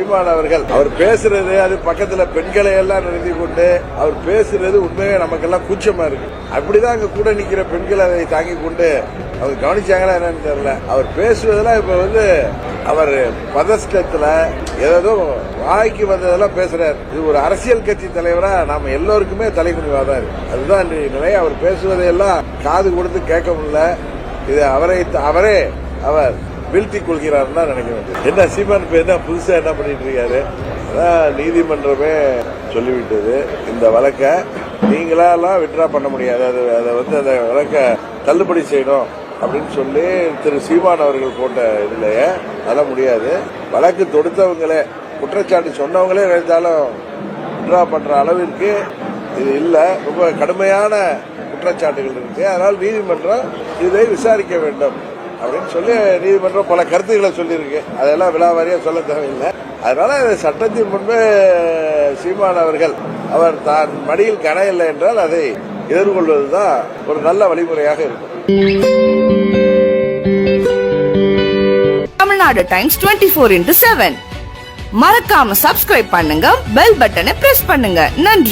சீமான் அவர்கள் அவர் பேசுறது அது பக்கத்துல பெண்களை எல்லாம் நிறுத்தி கொண்டு அவர் பேசுறது உண்மையே நமக்கெல்லாம் கூச்சமா இருக்கு. அப்படிதான் அங்க கூட நிக்கிற பெண்கள் அதை தாங்கி கொண்டு அவங்க கவனிச்சாங்களா என்னன்னு தெரியல. அவர் பேசுவதெல்லாம் இப்ப வந்து அவர் பதஷ்டத்துல ஏதோ வாய்க்கு வந்ததெல்லாம் பேசுறாரு. இது ஒரு அரசியல் கட்சி தலைவரா நாம எல்லோருக்குமே தலைக்குனிவா தான் இருக்கு. அதுதான் இன்றைய நிலை. அவர் பேசுவதையெல்லாம் காது கொடுத்து கேட்க முடியல. இது அவரை அவரே அவர் வீழ்த்தி கொள்கிறார் தான் நினைக்க வேண்டியது. என்ன சீமான் இப்போ என்ன புதுசாக என்ன பண்ணிட்டு இருக்காரு? நீதிமன்றமே சொல்லிவிட்டது இந்த வழக்கை. நீங்களாலாம் விட்ரா பண்ண முடியாது. அது அதை வந்து அந்த வழக்கை தள்ளுபடி செய்யணும் அப்படின்னு சொல்லி திரு சீமான் அவர்கள் போட்ட இதுலயே அதெல்லாம் முடியாது. வழக்கு தொடுத்தவங்களே குற்றச்சாட்டு சொன்னவங்களே இருந்தாலும் விட்ரா பண்ற அளவிற்கு இது இல்லை. ரொம்ப கடுமையான குற்றச்சாட்டுகள் இருக்கு. அதனால் நீதிமன்றம் இதை விசாரிக்க வேண்டும். அப்படின்னு சொல்லி நீதிமன்றம் பல கருத்துக்களை சொல்லியிருக்கு. அதெல்லாம் விழாவாரியா சொல்ல தேவையில்லை. அதனால சட்டத்தின் முன்பு சீமான் அவர்கள் அவர் தான் மடியில் கன இல்லை என்றால் அதை எதிர்கொள்வதுதான் ஒரு நல்ல வழிமுறையாக இருக்கும். Tamil Nadu times twenty four into seven மறக்காம சப்ஸ்கிரைப் பண்ணுங்க பெல் பட்டனை பிரஸ் பண்ணுங்க. நன்றி.